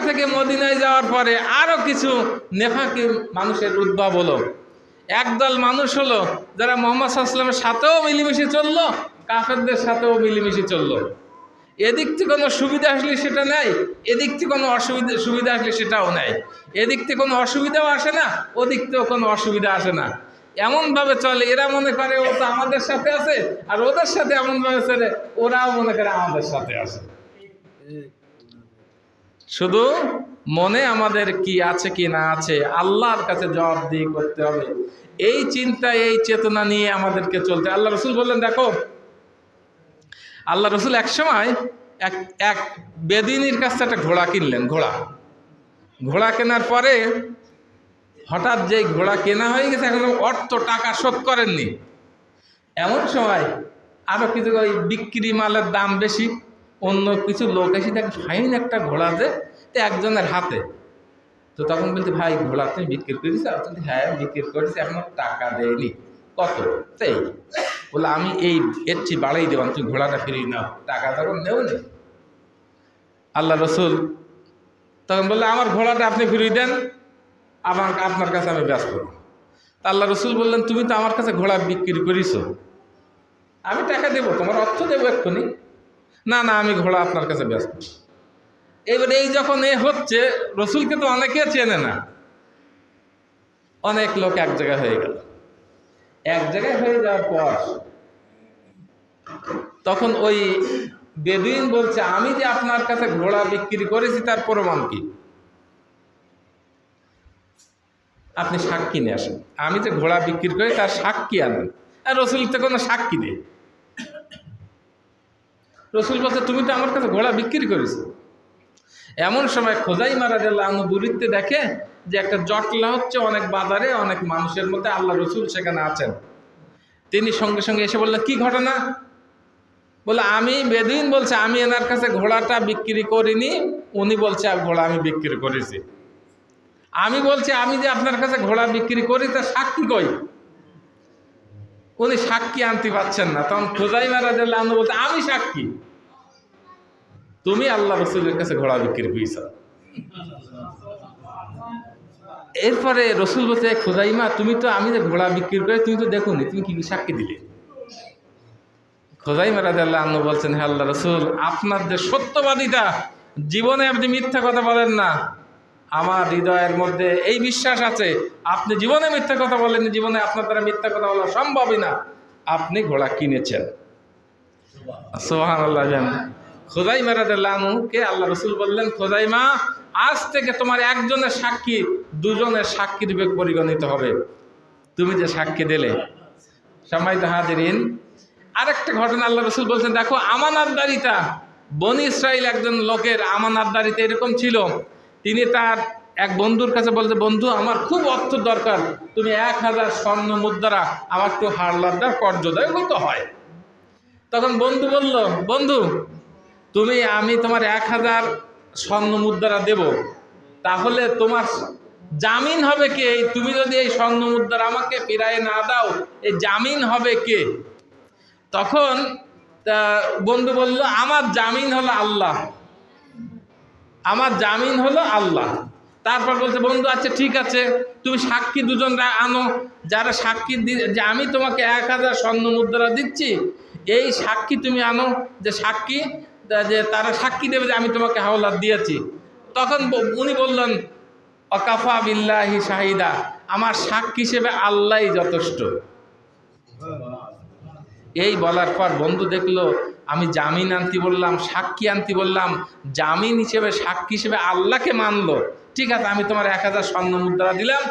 মক্কা থেকে মদিনায় যাওয়ার পরে আরও কিছু নেফাকি মানুষের উদ্ভব হলো। একদল মানুষ হলো যারা মোহাম্মদ সাল্লামের সাথেও মিলেমিশে চলল, কাফেরদের সাথেও মিলেমিশে চলল। এদিক থেকে কোনো সুবিধা আসলে সেটা নেয় এদিক থেকে কোনো অসুবিধা, সুবিধা আসলে সেটাও নেয় এদিক থেকে কোনো অসুবিধাও আসে না, ওদিক থেকেও কোনো অসুবিধা আসে না। এমনভাবে চলে, এরা মনে করে ও তো আমাদের সাথে আছে, আর ওদের সাথে এমনভাবে চলে, ওরাও মনে করে আমাদের সাথে আছে। শুধু মনে আমাদের কি আছে কি না আছে, আল্লাহর কাছে জবাবদিহি করতে হবে। এই চিন্তা, এই চেতনা নিয়ে আমাদেরকে চলতে। আল্লাহ রসুল বললেন, দেখো, আল্লাহ রসুল এক সময় এক এক বেদিনীর কাছ থেকে একটা ঘোড়া কিনলেন, ঘোড়া। ঘোড়া কেনার পরে হঠাৎ যে ঘোড়া কেনা হয়ে গেছে, এখন অর্থ, টাকা শোধ করেননি। এমন সময় আরও কিছু ওই বিক্রি মালের দাম বেশি। অন্য কিছু লোক এসে দেখ, ফাইন একটা ঘোড়া যে তো একজনের হাতে। তো তখন বলছি, ভাই, ঘোড়া তুমি বিক্রি করেছি বলছি হ্যাঁ বিক্রি করেছি এখনও টাকা দেয়নি। কত? সেই। বলে, আমি এই এর চেয়ে বাড়াই দেবান তুমি ঘোড়াটা ফিরিয়ে নাও। টাকা তখন নেও নি আল্লাহ রসুল তখন বললে, আমার ঘোড়াটা আপনি ফিরিয়ে দেন আমার আপনার কাছে আমি ব্যস্ত। তা আল্লাহ রসুল বললেন, তুমি তো আমার কাছে ঘোড়া বিক্রি করিস আমি টাকা দেবো, তোমার অর্থ দেবো এক্ষুনি। না না, আমি ঘোড়া আপনার কাছে ব্যস্ত। এবার এই যখন এ হচ্ছে, রসুলকে তো অনেকে চেনে না। অনেক লোক এক জায়গায় হয়ে গেল। এক জায়গায় হয়ে যাওয়ার পর তখন ওই বেদুইন বলছে, আমি যে আপনার কাছে ঘোড়া বিক্রি করেছি, তার প্রমাণ কি? আপনি সাক্ষী নিয়ে আসেন। আমি যে ঘোড়া বিক্রি করি, তার সাক্ষী আনেন। আর রসুল তো কোনো সাক্ষী নেই। রসুল বলছে, তুমি তো আমার কাছে ঘোড়া বিক্রি করেছ। এমন সময় খোদাই মারা গেল বুড়িতে দেখে যে একটা জটলা হচ্ছে অনেক বাজারে, অনেক মানুষের মধ্যে, আল্লাহ রসুল সেখানে আছেন। তিনি সঙ্গে সঙ্গে এসে বললেন, কি ঘটনা? বলে, আমি বেদিন বলছে, আমি এনার কাছে ঘোড়াটা বিক্রি করিনি। উনি বলছে ঘোড়া আমি বিক্রি করেছি। আমি বলছি, আমি যে আপনার কাছে ঘোড়া বিক্রি করি তা সাক্ষী কই? উনি সাক্ষী আনতে পারছেন না। তখন খোঁজাই মারা দিলে আমি বলতে আমি সাক্ষী। তুমি আল্লাহ রসুলের কাছে ঘোড়া বিক্রি করেছ এরপরে রসুল বলছে খোঁজাইমা তুমি তো, আমি যে ঘোড়া বিক্রি করে, তুমি তো দেখুনি, তুমি কি সাক্ষী দিলে? খোঁজাই মারা দিল্লা আন্ন বলছেন হ্যাঁ আল্লাহ রসুল, আপনার যে সত্যবাদিতা, জীবনে আপনি মিথ্যা কথা বলেন না। আমার হৃদয়ের মধ্যে এই বিশ্বাস আছে, আপনি জীবনে মিথ্যা কথা বলেন জীবনে আপনার দ্বারা মিথ্যা কথা বলা সম্ভবই না। আপনি ঘোড়া কিনেছেন। সোহান আল্লাহ জান খোদাই মেরাদুল্লাহকে আল্লাহ রসুল বললেন খোদাই মা আজ থেকে তোমার একজনের সাক্ষী দুজনের সাক্ষী রূপে পরিগণিত হবে। তুমি যে সাক্ষী দিলে, সম্মানিত হাজিরিন, আরেকটা ঘটনা আল্লাহ রসুল বলছেন, দেখো, আমানাতদারিতা, বনি ইসরায়েল একজন লোকের আমানাতদারিতা এরকম ছিল তিনি তার এক বন্ধুর কাছে বলতে বন্ধু, আমার খুব অর্থ দরকার। তুমি এক হাজার স্বর্ণ মুদ্রা আমার একটু হারলাদার কর্য দেয় হয়। তখন বন্ধু বলল, বন্ধু, তুমি, আমি তোমার এক হাজার স্বর্ণ মুদ্রা দেব। তাহলে তোমার জামিন হবে কে? তুমি যদি এই স্বর্ণ মুদ্রা আমাকে ফিরায় না দাও, এই জামিন হবে কে? তখন বন্ধু বলল, আমার জামিন হলো আল্লাহ। আমার জামিন হলো আল্লাহ। তারপর বলছে, বন্ধু আচ্ছা ঠিক আছে। তুমি সাক্ষী দুজন আনো। যারা সাক্ষী যে আমি তোমাকে এক হাজার স্বর্ণ মুদ্রা দিচ্ছি, এই সাক্ষী তুমি আনো। যে সাক্ষী যে তারা সাক্ষী দেবে যে আমি তোমাকে হাওলাত দিয়েছি। তখন উনি বললেন, অকাফা বিল্লাহি শাহিদা, আমার সাক্ষী হিসেবে আল্লাহ যথেষ্ট। এই বলার পর বন্ধু দেখল, আমি জামিন আনতি বললাম, সাক্ষী আনতি বললাম, জামিন হিসেবে, সাক্ষী হিসেবে আল্লাহকে মানলো। ঠিক আছে, আমি তোমার এক হাজার স্বর্ণ মুদ্রা দিলাম